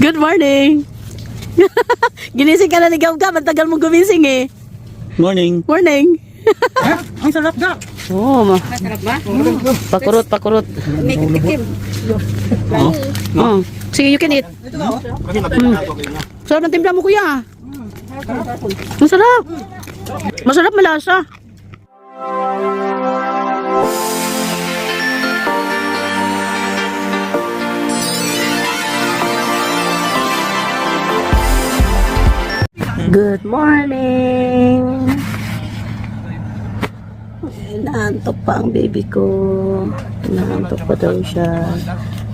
Good morning. Ginising ka na ni Gab Gab. Ang tagal mong gumising eh. Morning. Morning. Ang sarap ga. Oo, ma. Masarap ba? Pakurot, pakurot. May katikim. Oh. Oh. Sige, you can eat. Mm. Sarap ng timpla mo, kuya. Masarap. Masarap malasa. Good morning. Inaantok pa ang baby ko. Inaantok pa daw siya.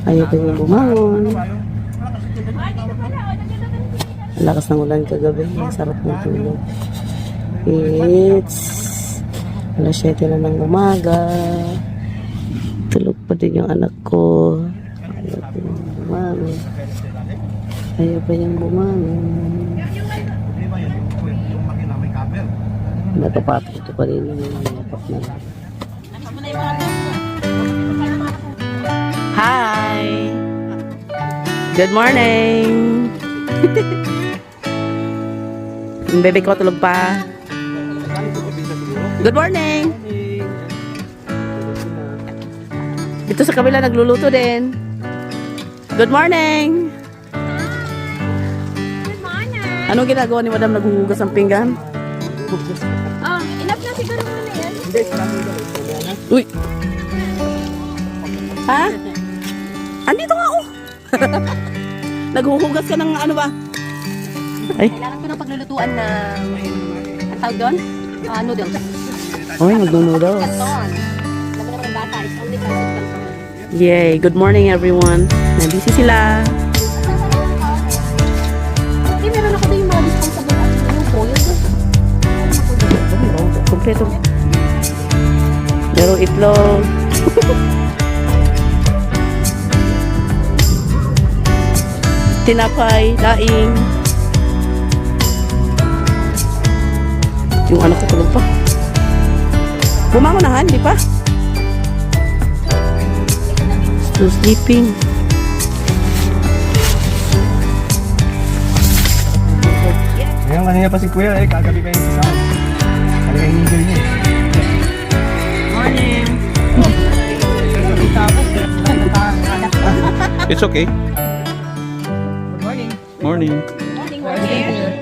Ayaw ko yung bumangon. Ang lakas ng ulan kagabi. Sarap ng tulog. It's alas 7 na ng umaga. Tulog pa din yung anak ko. Ayaw ko yung bumangon. Ayaw pa yung bumangon. Nakapatok ito pa rin yung napak na lang. Hi! Good morning! Yung bebe ko tulog pa. Good morning! Dito sa kabila nagluluto din. Good morning! Good morning. Anong ginagawa ni Madam naghuhugas ng pinggan? Oh, enough na siguro muna yan. Uy! Ha? Andito nga ako! Naghuhugas ka ng ano ba? Ay, Kailangan ko ng paglulutuan ng... Ang tawag doon? Ah, noodles. mo five of canton. Yay! Good morning everyone. Nabisi sila. Kompleto. Merong itlog. Tinapay, daing. Yung anak ko tulog pa. Bumangon na, di pa? Still sleeping. Ngayon kanina pa si Kuya eh, kagabi kayo sa saan. Niya eh. It's okay. Good morning. Morning. Morning, morning.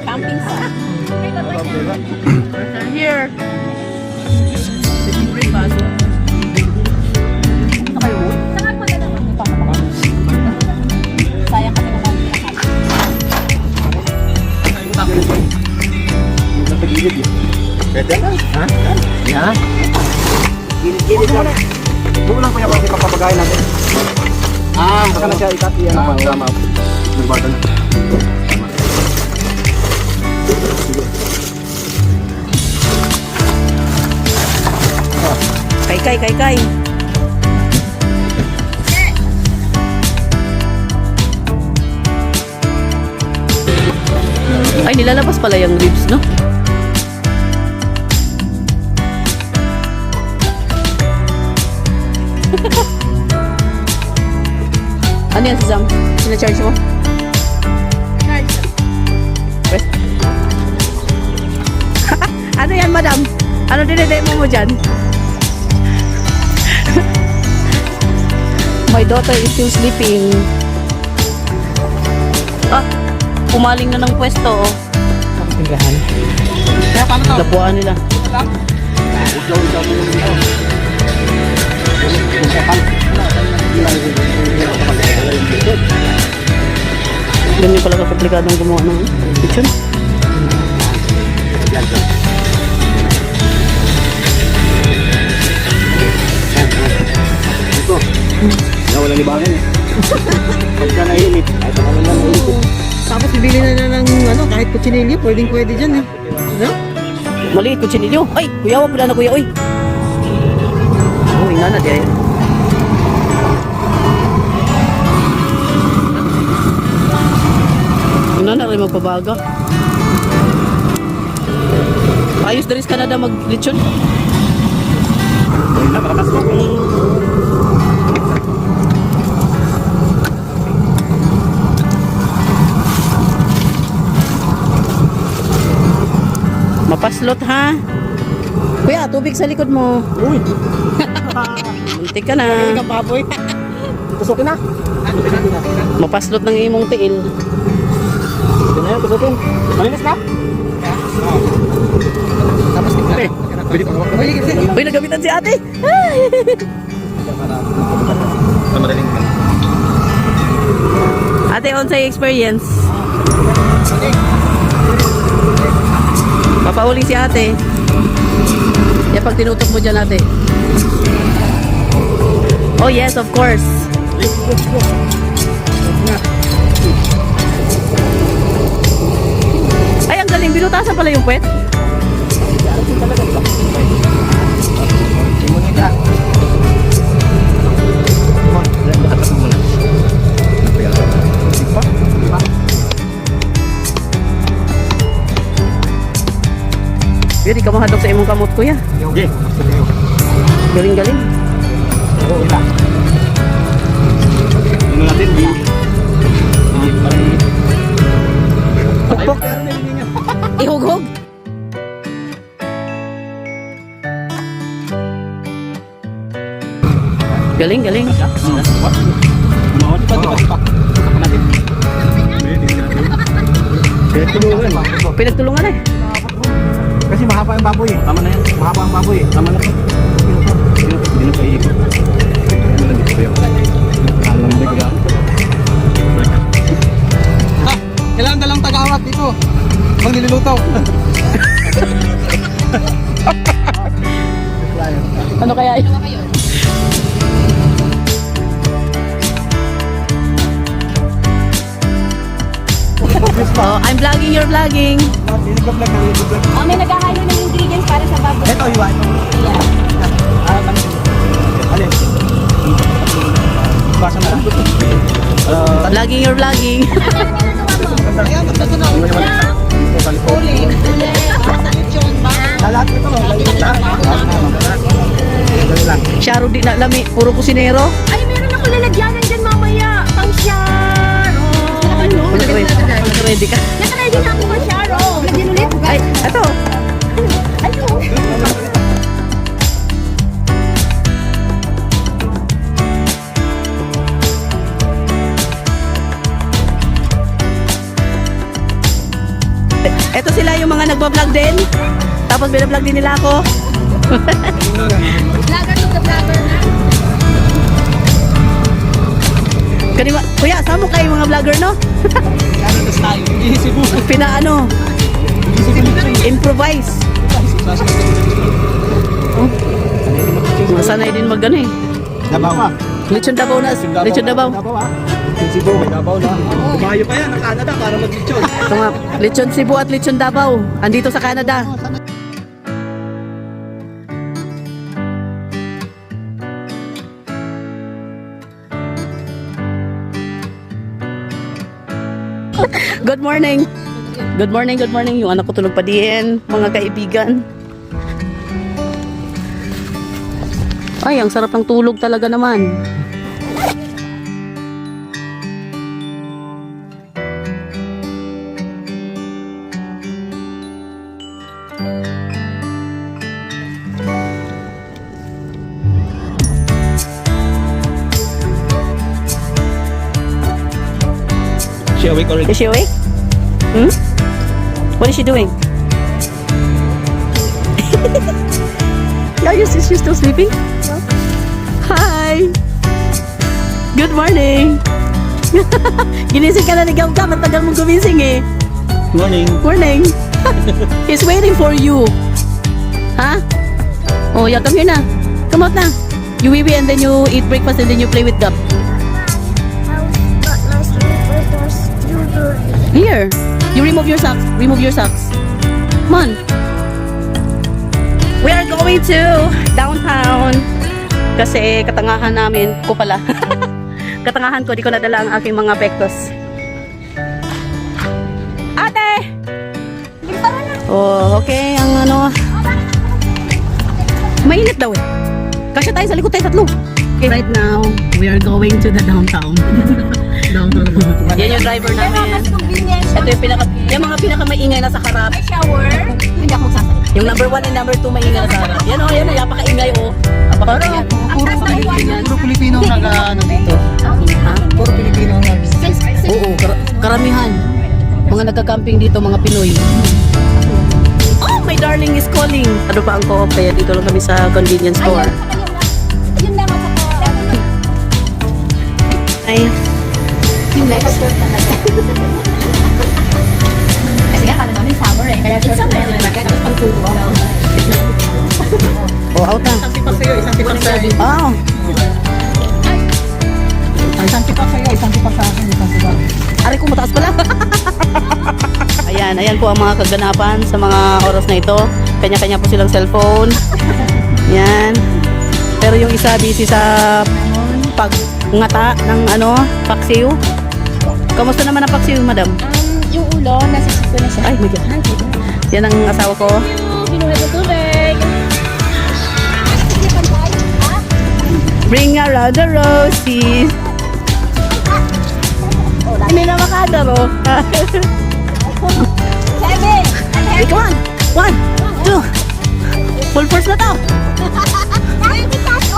Camping sa. Here. Saan ka na naman? Sayang kasi. Yung sa tagilid eh. Pwede na. Ha? Yan. Gilid-gilid lang. Buo lang kaya kasi papapagayin natin. Ah, baka na siya ikat yan. Ah, tama. Nagbada na. Kay, kay, kay, kay. Ay, nilalabas pala yung ribs, no? Ano yan si Zam? Sina-charge mo? Pwes- ano yan, madam? Ano dinedemo mo dyan? My daughter is still sleeping. Ah, umaling na ng pwesto, oh. Tindahan. Kaya paano to? Labuan nila. Ganyan pala ka-komplikadong gumawa ng kitchen. Ito. Na wala libangan eh. Pagka nainit, kahit ano lang nainit. Tapos bibili na na ng ano, kahit kutsinilyo, pwedeng pwede dyan eh. No? Maliit ko chinilyo. Ay, kuya, wag pala na kuya, oy. Uy, nana, di ay. magbabago. Ayos diri sa Canada maglitsyon. Ay, napakapasok. Mapaslot ha. Kuya, tubig sa likod mo. Uy. Muntik ka na. Muntik ka baboy. Tusokin na. Mapaslot ng imong tiil. Sige na yan, tusukin. Malinis na? Tapos tingnan. Eh, pwede pa hawak. Uy, nagamitan si ate. Ate, on sa experience. Papauling si ate. Yan pag tinutok mo dyan ate. Oh yes, of course. Galing. Binutasan pala yung puwet. Yun, ikaw mahadok sa imong kamot kuya. Okay. Galing-galing. Oo, ila. Ano natin? Di. Pukpok. Natin. Kaya tulungan. Pinagtulungan eh. Kasi mahaba yung baboy eh. Tama na yan. Mahaba ang baboy eh. Tama na na. Dali lang. Sharo di na lami, puro kusinero. Ay, meron ako lalagyanan dyan mamaya. Pang Sharo. Ano? Ready ka. Nakaready na ako pang Sharo. Lagyan ulit. Ay, ato. Ito sila yung mga nagbablog din. Tapos binablog din nila ako. Vlogger to the vlogger na. Kanima, kuya, saan mo kayo mga vlogger, no? Ano na style? Hindi Cebu. Pinaano, improvise. Oh. Masanay din mag ano eh. Dabaw ah. Lechon Dabaw na, lechon Dabaw. Dabaw ah. May Dabaw na. Tumayo pa yan ng Canada para mag-lechon. Ito nga, lechon Cebu at lechon Dabaw. Andito sa Canada. Good morning. Good morning, good morning. Yung anak ko tulog pa din, mga kaibigan. Ay, ang sarap ng tulog talaga naman. She awake already? Is she awake? Hmm? What is she doing? Are you is she still sleeping? Hi! Good morning! Ginising ka na ni Gam Gam. Ang tagal mong gumising eh. Morning. Morning! He's waiting for you. Ha? Oh, yeah, come here na. Come out na. You wee wee and then you eat breakfast and then you play with Gab. Here. You remove your socks. Remove your socks. Come on. We are going to downtown. Kasi katangahan namin, ko pala. katangahan ko, di ko nadala ang aking mga pektos. Ate! Oh, okay. Ang ano... Mainit daw eh. Kasya tayo sa likod tayo tatlo. Okay. Right now, we are going to the downtown. Yan yung driver namin. Ito yung pinaka, yung mga pinaka maingay na sa harap. Shower. Hindi ako magsasalita. Yung number one and number two maingay na sa harap. Yan o, yan o, napakaingay o. Napakaingay. Puro Pilipino, puro Pilipino ang nag ano dito. Ha? Puro Pilipino ang nag Oo, kar- karamihan. Mga nagka-camping dito, mga Pinoy. Oh, my darling is calling. Ano pa ang co-op kaya dito lang kami sa convenience store. Ayun sa Ay, Yung next door talaga. Kasi nga, kala namin summer eh. Kaya it's summer. Kaya pang tulo. oh, out na. Isang tipak sa'yo, isang tipak sa akin. Oh, Isang tipak sa'yo, isang tipak sa akin, isang tipak. ari ko mataas pala. ayan, ayan po ang mga kaganapan sa mga oras na ito. Kanya-kanya po silang cellphone. Yan. Pero yung isa busy sa pagngata ng ano, paksiw. Kamusta naman ang paksiw, madam? Yung ulo, nasa siko na siya. Ay, God. Yan ang asawa ko. Pinuha ko tubig. Bring around the roses. Hindi na makadaro. Seven. Hey, come on. One, two. Full force na to.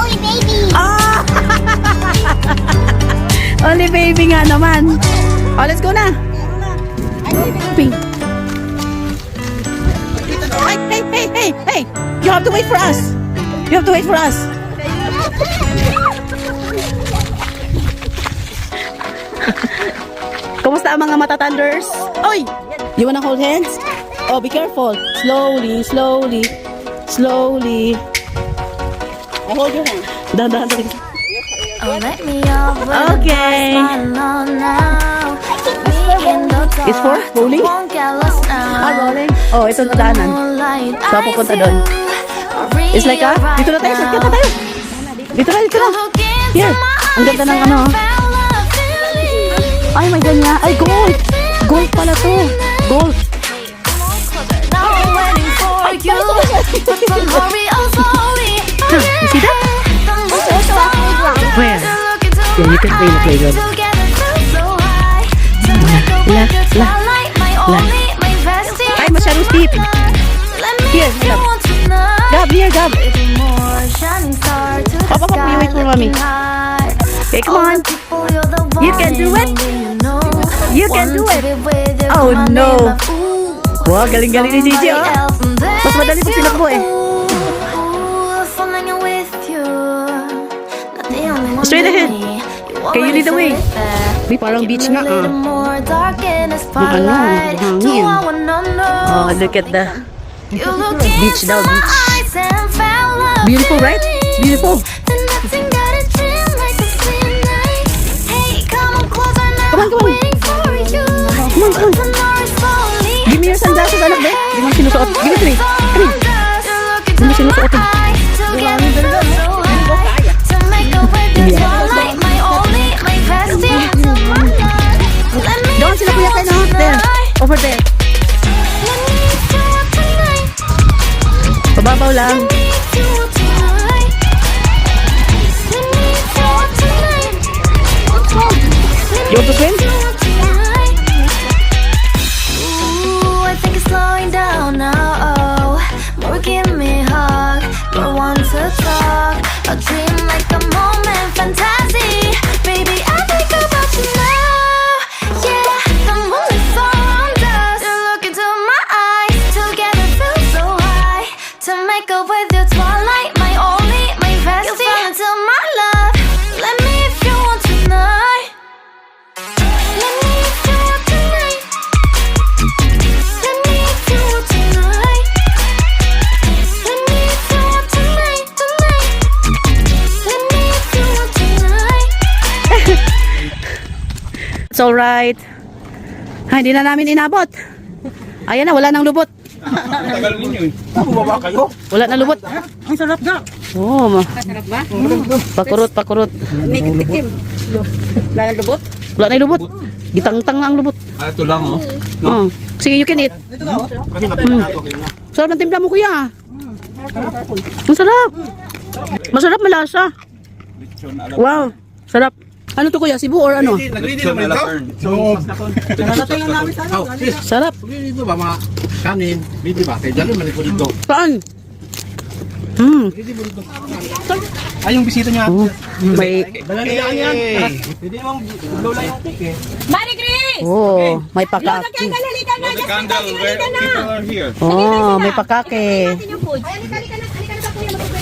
only baby. Ah! Only baby nga naman. Oh, let's go na. Ping. Hey, hey, hey, hey, hey. You have to wait for us. You have to wait for us. Kumusta ang mga mata thunders? Oy! You wanna hold hands? Oh, be careful. Slowly, slowly, slowly. I hold your hand. Dahan-dahan talaga. Oh, let me with Okay. now. Me It's for bowling? Ah, rolling. Oh, ito na daanan. I pupunta doon? It's like ah, dito na tayo, sakit na tayo. Dito na, dito na. Here. Ang ganda ng ano. Ay, may ganyan. Ay, gold. Gold pala to. Gold. You. See that? Is so. Where? Yeah, you can play the playground. Left, left, left. Ay, masyadong. Here, You wait for mommy. Come on. You can do it. You can do it. Oh, no. Wow, galing-galing ni Gigi, oh. Mas madali pa pinakbo, eh. Straight ahead. Me. You Okay, you already lead the way. feel it there. May parang beach nga, ah. the ano, hangin. Oh, look at the... Beach daw, beach. Beautiful, right? Beautiful. Come on. Come on, come on. Come on. Give me your sunglasses, anak, be. Di mo sinusuot. Give it to me. Come here. Di mo sinusuot. Over there. Pababaw lang. You want to swim? Ooh, I think it's slowing down now. Oh, more give me a hug, more want to talk. It's alright. Ha, hindi na namin inabot. Ayan na, wala nang lubot. Tagal ninyo eh. Bumaba kayo. Wala na lubot. Ang sarap ga. Oh, ma. Pakurot, pakurot. Tikim. Wala nang lubot. Wala na lubot. Gitang-tang ang lubot. Ah, ito lang oh. Oh. Sige, you can eat. Napita ako kayo na. Sarap ng timpla mo, kuya. Ang sarap. Masarap malasa. Wow. Sarap. Ano to kuya? Cebu or ano? Nag-ready naman ito. So, Narating lang namin sa ano. oh, sis, Sarap. dito ba mga kanin? Ready ba? Kaya dyan naman ito dito. Saan? Hmm. Ay, yung bisita niya. Oh, may Dalagaan yan. Hindi naman lola yung cake eh. Mari Chris! Oh, may pakake. Halika na! Just candle, halika na! Oh, may pakake. Ay, halika, halika na! Halika na kuya. Mag-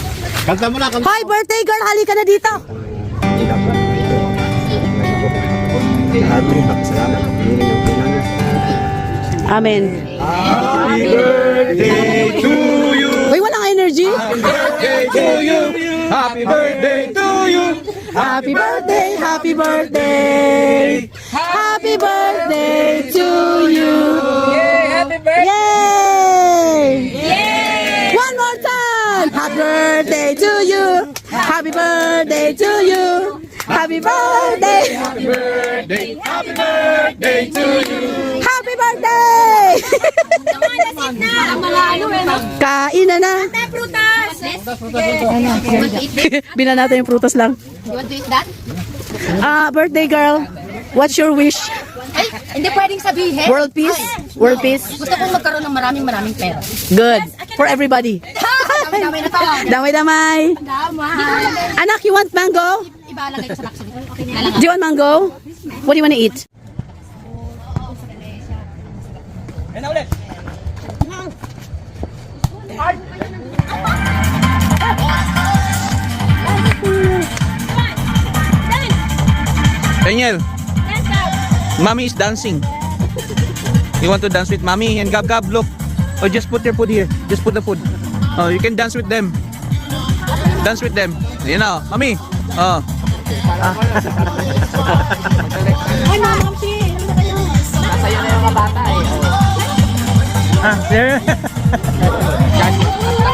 Kanta mo na. Hi, birthday girl! Halika na dito! Lahat rin, salamat. Hindi yung pinangas. Amen. Uy, walang energy? Happy birthday to you! Happy birthday, happy birthday. Happy birthday to you. Yay, happy birthday. Yay! One more time. Happy birthday to you. Happy birthday to you. Happy birthday. Happy birthday. Happy birthday to you. Happy birthday. Kain na na. Prutas! Bina natin yung prutas lang. You want to eat that? Ah, birthday girl. What's your wish? Ay, hindi pwedeng sabihin. World peace? World peace? Gusto kong magkaroon ng maraming maraming pera. Good. For everybody. Dami-dami na to. Damay-damay. Anak, you want mango? Ibalagay ko sa laksan. Okay na. Do you want mango? What do you want to eat? Daniel, mommy is dancing. You want to dance with mommy and Gab Gab, look. Oh, just put your food here. Just put the food. Oh, you can dance with them. Dance with them. You know, mommy. Oh. Ay, mama, si. Ah, there.